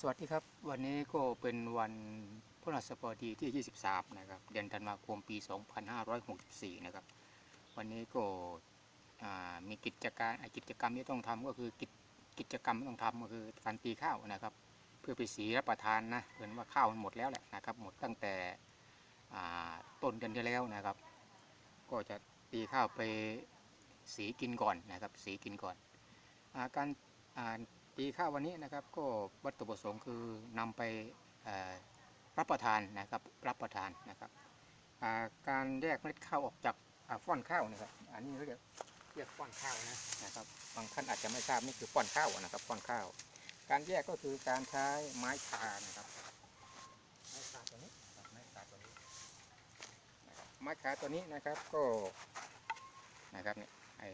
สวัสดีครับ วันนี้ก็เป็นวันพฤหัสบดีที่ 23 นะครับ เดือนธันวาคมปี 2564 นะครับ วันนี้ก็มีกิจการกิจกรรมที่ต้องทำก็คือกิจกิจกรรมที่ต้องทำก็คือการตีข้าวนะครับ เพื่อไปสีรับประทานนะเห็นว่าข้าวมันหมดแล้วแหละนะครับ หมดตั้งแต่ต้นเดือนที่แล้วนะครับ ก็จะตีข้าวไปสีกินก่อนนะครับ สีกินก่อนอการ ตีข้าววันนี้นะครับก็วัตถุประสงค์คือนำไปรับประทานนะครับรับประทานนะครับการแยกเมล็ดข้าวออกจากฟ่อนข้าวนะครับอันนี้เรียกเรียกฟ่อนข้าวนะนะครับบางท่านอาจจะไม่ทราบนี่คือฟ่อนข้าวนะครับฟ่อนข้าว การแยกก็คือการใช้ไม้คานะครับไม้คาตัวนี้ครับไม้คาตัวนี้นะครับไม้คาตัวนี้นะครับก็นะครับเนี่ยไอ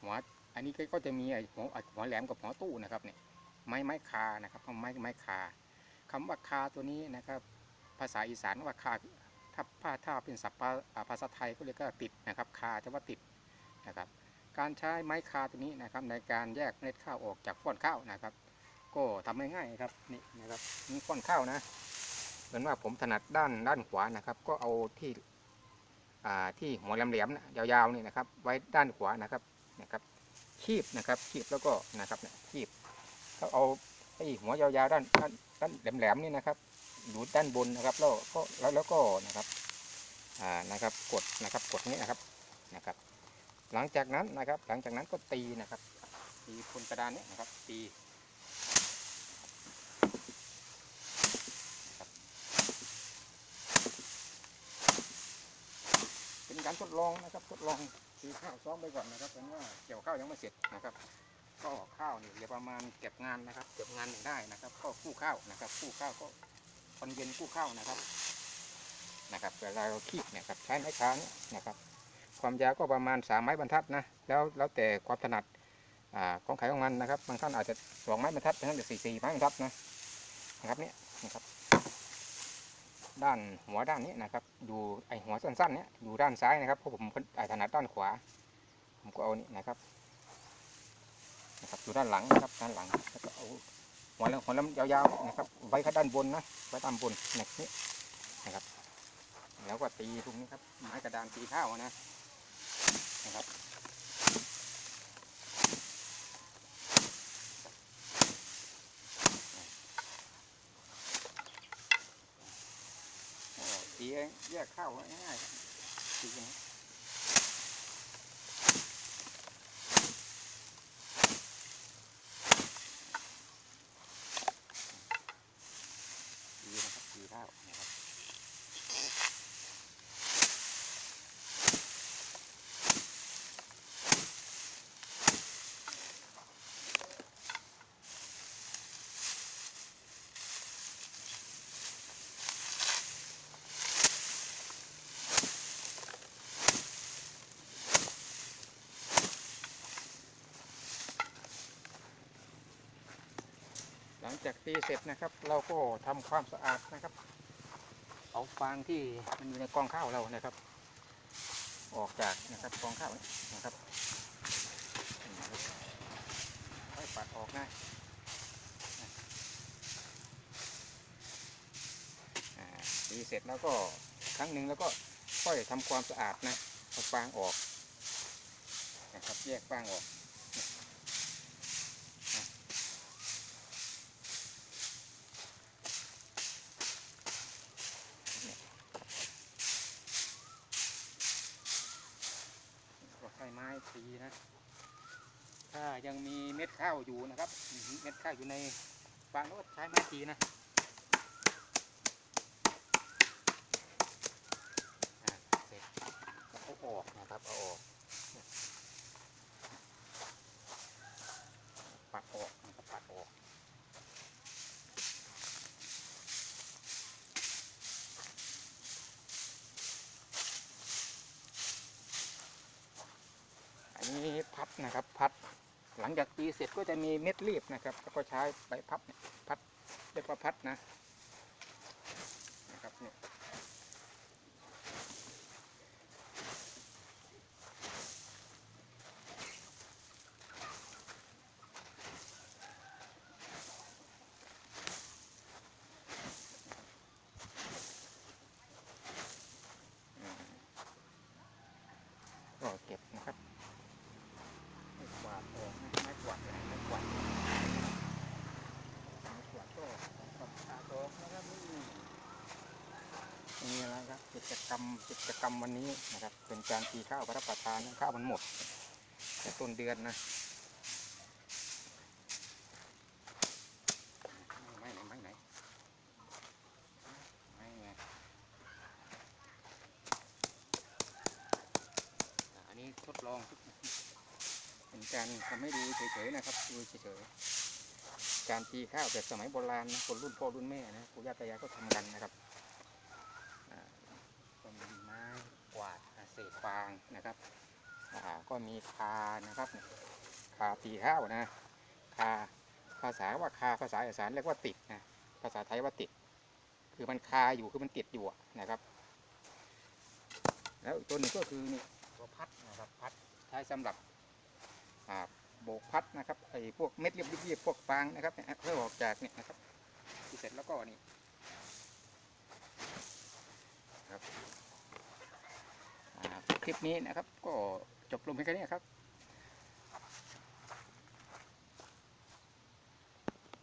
หัวอั นนี้ก็จะมีไอ้หัวไอ้หัวแหลมกับหัวตู้นะครับเนี่ยไม้ไม้คานะครับไม้ไม้คาคำว่าคาตัวนี้นะครับ ภาษาอีสานว่าคาถ้าถ้าถ้าเป็นศัพท์ภาษาไทยก็เรียกว่าติดนะครับ คาจะว่าติดนะครับ การใช้ไม้คาตัวนี้นะครับ ในการแยกเมล็ดข้าวออกจากฟ้อนข้าวนะครับ ก็ทำง่ายๆครับนี่นะครับนี่ฟ้อนข้าวนะเหมือนว่าผมถนัดด้านด้านขวานะครับ ก็เอาที่ที่หัวแหลมๆนะยาวๆนี่นะครับ ไว้ด้านขวานะครับนะครับ คีบนะครับ คีบแล้วก็นะครับเนี่ยคีบเขาเอาไอ้หัวยาวๆด้านด้านด้านแหลมๆนี่นะครับ อยู่ด้านบนนะครับ แล้วก็แล้วแล้วก็นะครับอ่านะครับ กดนะครับกดนี้นะครับนะครับ หลังจากนั้นนะครับ หลังจากนั้นก็ตีนะครับ ตีบนกระดานนี้นะครับ ตีเป็นการทดลองนะครับทดลอง ตีข้าวซ้อมไปก่อนนะครับเพราะว่าเกี่ยวข้าวยังไม่เสร็จนะครับ ก็ข้าวนี่เหลือประมาณเก็บงานนะครับ เก็บงานหนึ่งได้นะครับ ก็คู่ข้าวนะครับคู่ข้าวก็ตอนเย็นคู่ข้าวนะครับนะครับเวลาเราคีบเนี่ยครับใช้ไม้ค้างนะครับ ความยาวก็ประมาณสามไม้บรรทัดนะแล้วแล้วแต่ความถนัดอ่าของใครของมันนะครับบางท่านอาจจะสองไม้บรรทัดบางท่านอาจจะสี่สี่ไม้บรรทัดนะนะครับเนี่ยนะครับ ด้านหัวด้านนี้นะครับอยู่ไอหัวสั้นๆเนี้ยอยู่ด้านซ้ายนะครับเพราะผมอ่าถนัดด้านขวา ผมก็เอานี่นะครับนะครับอยู่ด้านหลังนะครับด้านหลังแล้วก็เอาหัวแล้วหัวแล้วยาวๆนะครับ ไว้ข้างด้านบนนะไว้ด้านบนเนี่ยนี่นะครับ แล้วก็ตีตรงนี้ครับไม้กระดานตีข้าวนะนะครับีแยกข้าวง่ายๆครับตีอย่างนี้ดีนะครับดีข้าวนะครับ ลังจากตีเสร็จนะครับ เราก็ทำความสะอาดนะครับ เอาฟางที่มันอยู่ในกองข้าวเรานะครับ ออกจากนะครับกองข้าวนะครับค่อยปัดออกนะอ่าตีเสร็จแล้วก็ครั้งหนึ่งแล้วก็ค่อยทำความสะอาดนะเอาฟางออกนะครับแยกฟางออกใช้ สีนะ ถ้ายังมีเม็ดข้าวอยู่นะครับ เม็ดข้าวอยู่ในฟางก็ใช้ไม้ตีนะเสร็จเอาออกนะครับเอาออกเนี่ยปัดออกนะครับปัดออก อันนี้พัดนะครับพัด หลังจากตีเสร็จก็จะมีเม็ดรีบนะครับ แล้วก็ใช้ใบพับเนี่ยพัดเรียกว่าพัดนะนะครับเนี่ย กิจกรรมวันนี้นะครับ เป็นการตีข้าวรับประทานข้าวมันหมดแค่ต้นเดือนนะไม่ไหนไม่ไหนไม่ไงอันนี้ทดลอง เป็นการทำให้ดูเฉยๆนะครับดูเฉยๆการตีข้าวแบบสมัยโบราณนะคนรุ่นพ่อรุ่นแม่นะปู่ย่าตายายก็ทำกันนะครับ ก็มีไม้ก วาดอ่าเศษฟางนะครับอ่าก็มีคานะครับคาตีข้าวนะคาภาษาว่าคาภาษาอีสานเรียกว่าติดนะภาษาไทยว่าติด คือมันคาอยู่คือมันติดอยู่นะครับ แล้วตัวหนึ่งก็คือนี่ตัวพัดนะครับพัดใช้สำหรับอ่าโบกพัดนะครับไอ้พวกเม็ดเรียบๆพวกฟางนะครับเนี่ยเพื่อออกจากเนี่ยนะครับที่เสร็จแล้วก็นี่ อ่าค ลิปนี้นะครับ ก็จบลงเพียงแค่นี้ครับ